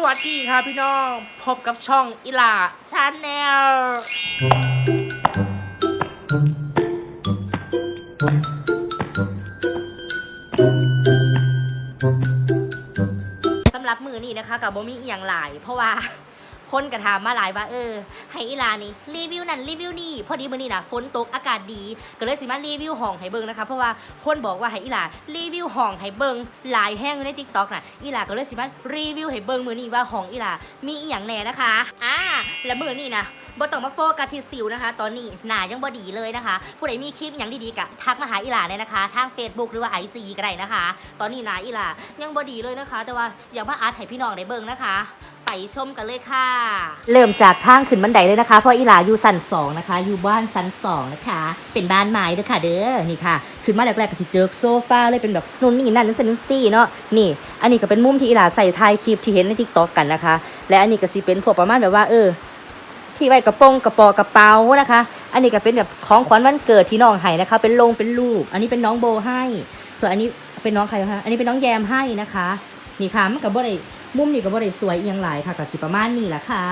สวัสดีค่ะพี่น้อง พบกับช่องอิลาชาแนลสำหรับมือนี้นะคะกับโบมีเอียงหลาย เพราะว่า คนกระถามมาหลายว่าเออ ให้อีลานี่รีวิวนั่นรีวิวนี่พอดีมื้อนี้นะฝนตกอากาศดี ก็เลยสิมารีวิวห้องให้เบิ่งนะคะเพราะว่าคนบอกว่าให้อีลารีวิวห้องให้เบิ่งหลายแห้งอยู่ใน TikTok น่ะอีลาก็เลยสิมารีวิวให้เบิ่งมื้อนี้ว่าห้องอีลามีอีหยังแหน่นะคะอ่าและมื้อนี้นะ บ่ต้องมาโฟกัสที่สิวนะคะ ตอนนี้หน้ายังบ่ดีเลยนะคะ ผู้ใดมีคลิปอย่างดีๆกะทักมาหาอีหลาเนี่ยนะคะ ทาง Facebook หรือว่า IG ก็ได้นะคะ ตอนนี้หน้าอีหลายังบ่ดีเลยนะคะ แต่ว่าอยากมาอัดให้พี่น้องได้เบิ่งนะคะไปชมกันเลยค่ะ เริ่มจากทางขึ้นบันไดเลยนะคะ เพราะอีหลาอยู่ชั้นสองนะคะ อยู่บ้านชั้นสองนะคะ เป็นบ้านไม้เด้อค่ะ เด้อ นี่ค่ะ ขึ้นมาแรกๆก็สิเจอโซฟาเลยเป็นแบบนู่นนี่นั่นนั่นนั่นซี่เนาะ นี่ อันนี้ก็เป็นมุมที่อีหลาใส่ถ่ายคลิปที่เห็นในทิกตอกกันนะคะ และอันนี้ก็สิเป็นพวกประมาณแบบว่าเออ ที่ไว้กระโปรงกระปอกระเป๋านะคะ อันนี้ก็เป็นแบบของขวัญวันเกิดที่น้องให้นะคะ เป็นลงเป็นรูป อันนี้เป็นน้องโบให้ ส่วนอันนี้เป็นน้องใครคะอันนี้เป็นน้องแยมให้นะคะ นี่ค่ะมันกับบ่ได้มุมนี่ก็บ่ได้สวยเอียงหลายค่ะก็สิประมาณนี้แหละค่ะ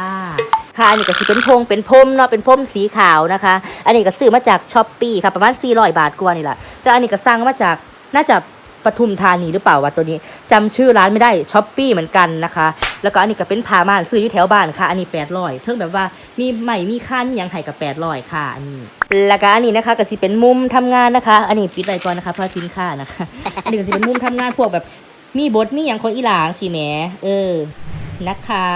ค่ะอันนี้ก็สิเป็นพงเป็นพมเนาะเป็นพมสีขาวนะคะ อันนี้ก็ซื้อมาจากช้อปปี้ค่ะประมาณ400บาทกว่านี่แหละแต่อันนี้ก็สั่งมาจากน่าจะ ปทุมธานีหรือเปล่าวะตัวนี้จำชื่อร้านไม่ได้ช้อปปี้เหมือนกันนะคะ แล้วก็อันนี้ก็เป็นผ้าม่านซื้ออยู่แถวบ้านค่ะ อันนี้800เท่งแบบว่ามีใหม่มีค่ามีหยังไห้กับ800ค่ะอันนี้แล้วก็อันนี้นะคะก็สิเป็นมุมทำงานนะคะ อันนี้ปิดไว้ก่อนนะคะเพราะสินค้านะคะ อันนี้ก็สิเป็นมุมทำงานพวกแบบมีบทมีอย่างของอีหลางสิแหมเออนะคะ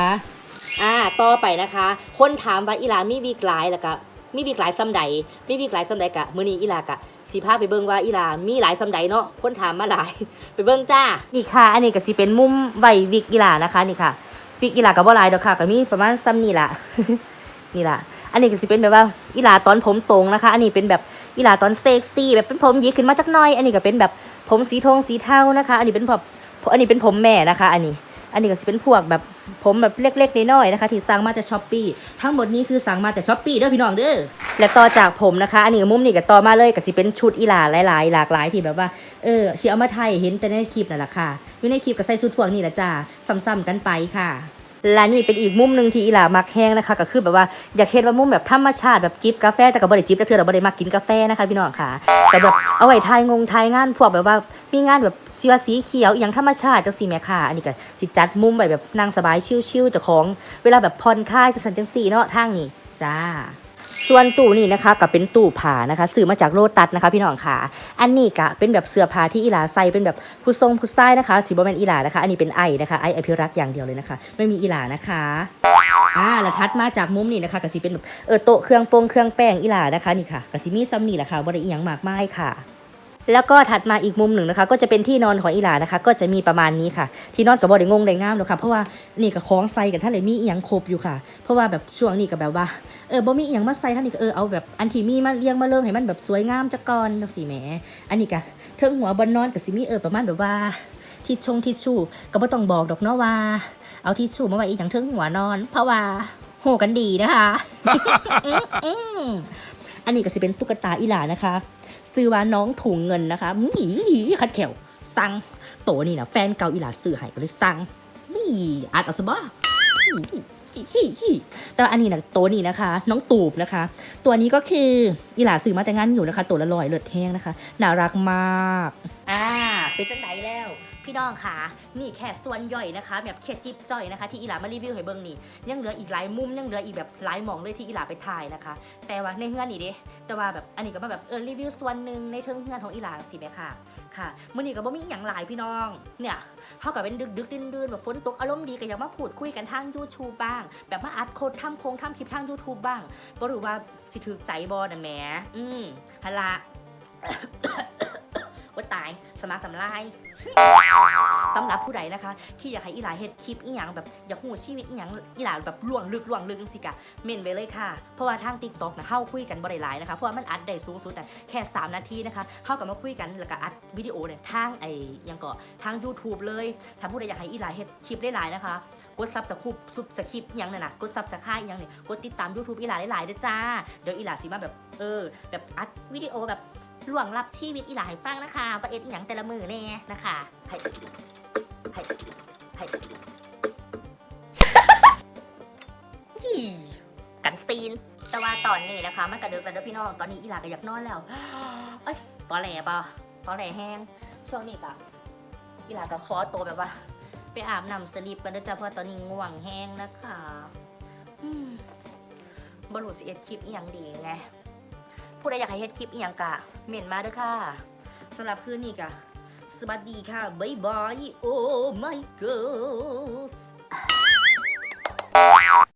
อ่าต่อไปนะคะ คนถามว่าอีหลามีวีกหลายแล้วก็มีวีกหลายซ้ำใดมีวีกหลายซ้ำใดกะมือนี้อีหลากะ สิพาไปเบิ่งว่าอีหลามีหลายซำใดเนาะคนถามมาหลาย ไปเบิ่งจ้า นี่ค่ะ อันนี้ก็สิเป็นมุมไว้วิกอีหลานะคะ นี่ค่ะวิกอีหลาก็บ่หลายดอกค่ะก็มีประมาณซ้ำนี่ล่ะ นี่ล่ะ อันนี้ก็สิเป็นแบบว่าอีหลาตอนผมตรงนะคะ อันนี้เป็นแบบอีหลาตอนเซ็กซี่แบบเป็นผมยิกขึ้นมาจักหน่อย อันนี้ก็เป็นแบบผมสีทองสีเทานะคะ อันนี้เป็นแบบอันนี้เป็นผมแม่นะคะ อันนี้ อันนี้ก็จะเป็นพวกแบบผมแบบเล็กๆน้อยๆนะคะ ที่สั่งมาจากช้อปปี้ทั้งหมดนี้คือสั่งมาจากช้อปปี้เด้อพี่น้องเด้อและต่อจากผมนะคะ อันนี้ก็มุมนี่ก็ต่อมาเลยก็จะเป็นชุดอีหลาหลายๆ หลากหลายที่แบบว่าเออที่เอามาไทยเห็นแต่ในคลิปนั่นแหละค่ะอยู่ในคลิปก็ใส่ชุดพวกนี้แหละจ้าซ้ำๆกันไปค่ะ และนี่เป็นอีกมุมหนึ่งที่อีหลามักแห้งนะคะก็คือแบบว่าอยากเห็นว่ามุมแบบธรรมชาติแบบจิบกาแฟแต่ก็บ่ได้จิบแต่เธอเราบ่ได้มากกินกาแฟนะคะพี่น้องค่ะแต่แบบเอาไว้ทายงงทายงานพวกแบบว่ามีงานแบบสีว่าสีเขียวอย่างธรรมชาติจังสีแม่ค่ะ อันนี้ก็ที่จัดมุมไว้แบบนั่งสบายชิวๆเจ้าของ เวลาแบบผ่อนคลายจังสันจังสีเนาะทางนี้จ้า ส่วนตู้นี่นะคะก็เป็นตู้ผ้านะคะซื้อมาจากโลตัสนะคะพี่น้องค่ะ อันนี้ก็เป็นแบบเสื้อผ้าที่อีหลาใส่เป็นแบบผู้ทรงผู้ใส่นะคะสีบอแมนอีหลานะคะ อันนี้เป็นไอนะคะไออภิรักษ์อย่างเดียวเลยนะคะ ไม่มีอีหลานะคะอ่าแล้วทัดมาจากมุมนี่นะคะก็สิเป็นแบบเออโต๊ะเครื่องปรงเครื่องแป้งอีหลานะคะนี่ค่ะก็สิมีซัมนี่แหละค่ะบริอีหยังมากมายค่ะแล้วก็ถัดมาอีกมุมหนึ่งนะคะ ก็จะเป็นที่นอนของอีหลานะคะ ก็จะมีประมาณนี้ค่ะ ที่นอนกับบอได้งงได้งามหรอกค่ะเพราะว่านี่กับคล้องไซกันท่านเลยมีอีหยังครบอยู่ค่ะ เพราะว่าแบบช่วงนี้ก็แบบว่า เออบ่มีอีหยังมาใส่ท่านนี่ก็เออเอาแบบอันที่มีมาเรียงมาเริ่มให้มันแบบสวยงามจักก่อนจังสีแหม อันนี้ก็เทิงหัวบนนอนกับสิมีเออประมาณแบบว่าทิชชงทิชชู่ก็บ่ต้องบอกดอกเนาะว่า เอาทิชชู่มาไว้อีกอย่างเทิงหัวนอน เพราะว่าโหกันดีนะคะอันนี้ก็สิเป็นตุ๊กตาอีหลานะคะ ซื้อว่าน้องถุงเงินนะคะมีคัดแขวสั่งโตนี่นะแฟนเก่าอีหลาซื้อให้ก็เลยสั่งนี่อ่านเอาซะบ้าแต่ว่าอันนี้นะโตวนี้นะคะ น้องตูบนะคะ ตัวนี้ก็คืออีหลาซื้อมาแต่งงานอยู่นะคะ ตัวละลอยเลือดแห้งนะคะน่ารักมาก อ่าเป็นจังไดแล้วพี่น้องค่ะ นี่แค่ส่วนย่อยนะคะ แบบแค่จิ๊บจ้อยนะคะ ที่อีหลามารีวิวให้เบิ่งนี่ยังเหลืออีกหลายมุมยังเหลืออีกแบบหลายมองเลยที่อีหลาไปถ่ายนะคะ แต่ว่าในเฮือนนี่เด้แต่ว่าแบบอันนี้ก็มาแบบเออรีวิวส่วนหนึ่งในเทิงเฮือนของอีหลาสิแม่ค่ะ ค่ะมื้อนี้ก็บ่มีหยังหลายพี่น้อง เนี่ยเฮากับเป็นดึกดึกดื่นดื่นแบบฝนตกอารมณ์ดีก็อยากมาพูดคุยกันทาง YouTube บ้าง แบบมาอัดโคดทำโครงทำคลิปทาง YouTube บ้างบ่รู้ว่าสิถูกใจบ่น่ะแหมอืมหั่นละ ว่าตายสมาสำลายสำหรับผู้ใดนะคะ ที่อยากให้อีหลาเฮ็ดคลิปอีหยังแบบอยากหูชีวิตอีหยังอีหลาแบบล่วงลึกล่วงลึกจังสิกะเม่นไว้เลยค่ะ เพราะว่าทาง TikTok นะเฮาคุยกันบ่ได้หลายนะคะ เพราะว่ามันอัดได้สูงสุดแต่แค่ 3 นาทีนะคะเฮาก็มาคุยกันแล้วก็อัดวิดีโอเนี่ยทางไอ้ยังก็ทาง YouTube เลยถ้าผู้ใดอยากให้อีหลาเฮ็ดคลิปได้หลายนะคะ กดซับสคริปซุบสคริปต์ยังน่ะนะกดซับสไครต์ยังเนี่ยกดติดตาม YouTube อีหลาหลายๆเด้อจ้าเดี๋ยวอีหลาสิมาแบบเออแบบอัดวิดีโอแบบ หลวงรับชีวิตอีหลายฟังนะคะประเอ็ดอีหยังแต่ละมือเน่นะคะไผ่ไผ่ไผ่ยี่กันซีน แต่ว่าตอนนี้นะคะมันกระเดือกระเดือพี่น้องตอนนี้อีหลาก็อยากนอนแล้วเอ้ยตอแหลปะตอแหลแห้งช่วงนี้ก่ะอีหลาก็คอตัวแบบว่า ไปอาบน้ำสลีปกันด้วยจ้ะเพราะตอนนี้ง่วงแห้งนะคะบรรลุสิเอ็ดคลิปอีหยังดีไง ผู้ใดอยากให้เฮ็ดคลิปอีหยังกะเม่นมาเด้อค่ะสำหรับคืนนี้กะสวัสดีค่ะบ๊ายบายโอ้ my god